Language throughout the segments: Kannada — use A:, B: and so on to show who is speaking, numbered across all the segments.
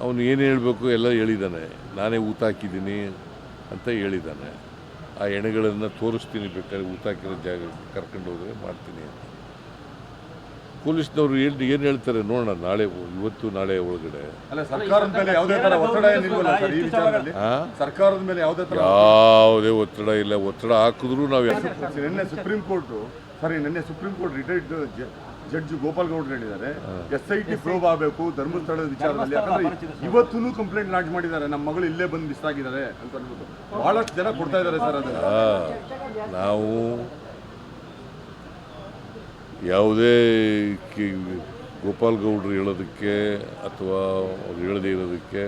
A: ಅವನು ಏನು ಹೇಳಬೇಕು ಎಲ್ಲ ಹೇಳಿದ್ದಾನೆ ನಾನೇ ಊತ ಹಾಕಿದ್ದೀನಿ ಅಂತ ಹೇಳಿದ್ದಾನೆ ಆ ಎಣೆಗಳನ್ನು ತೋರಿಸ್ತೀನಿ ಬೇಕಾದ್ರೆ ಊತ ಹಾಕಿರೋ ಜಾಗ ಕರ್ಕೊಂಡು ಹೋದರೆ ಮಾಡ್ತೀನಿ ಅಂತ. ಪೊಲೀಸ್ನವರು ಏನು ಏನು ಹೇಳ್ತಾರೆ ನೋಡೋಣ ನಾಳೆ ಇವತ್ತು ನಾಳೆ ಒಳಗಡೆ.
B: ಅಲ್ಲ ಸರ್ಕಾರದ ಮೇಲೆ ಯಾವುದೇ ತರ ಒತ್ತಡ ಏನಿಲ್ವಲ್ಲ ಸರ್ ಈ ವಿಚಾರದಲ್ಲಿ?
A: ಆ?
B: ಸರ್ಕಾರದ ಮೇಲೆ ಯಾವುದೇ ತರ
A: ಯಾವುದೇ ಒತ್ತಡ ಇಲ್ಲ. ಒತ್ತಡ ಹಾಕಿದ್ರು ನಾವು
B: ಸುಪ್ರೀಂ ಕೋರ್ಟ್ ಸರಿ ನಿನ್ನೆ supreme court retired judge Gopal ಗೌಡ್ರು ಹೇಳಿದ್ದಾರೆ. ಎಸ್ ಐ ಟಿ ಪ್ರೋಬ್ ಆಗಬೇಕು ಧರ್ಮಸ್ಥಳದ ವಿಚಾರದಲ್ಲಿ. ಯಾಕಂದ್ರೆ ಇವತ್ತೂ ಕಂಪ್ಲೇಂಟ್ ಲಾಂಚ್ ಮಾಡಿದ್ದಾರೆ. ನಮ್ಮ ಮಗಳು ಇಲ್ಲೇ ಬಂದು ಮಿಸ್ ಆಗಿದ್ದಾರೆ ಅಂತ ಅನ್ಬಿಟ್ಟು. ಬಹಳಷ್ಟು ಜನ ಕೊಡ್ತಾ ಇದ್ದಾರೆ ಸರ್ ಅದನ್ನ.
A: ಆ, ನಾವು ಯಾವುದೇ ಗೋಪಾಲ್ ಗೌಡ್ರು ಹೇಳೋದಕ್ಕೆ ಅಥವಾ ಅವ್ರು ಹೇಳದೇ ಇರೋದಕ್ಕೆ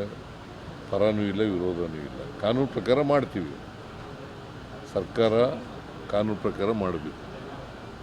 A: ಪರನೂ ಇಲ್ಲ ವಿರೋಧನೂ ಇಲ್ಲ. ಕಾನೂನು ಪ್ರಕಾರ ಮಾಡ್ತೀವಿ. ಸರ್ಕಾರ ಕಾನೂನು ಪ್ರಕಾರ ಮಾಡಬೇಕು.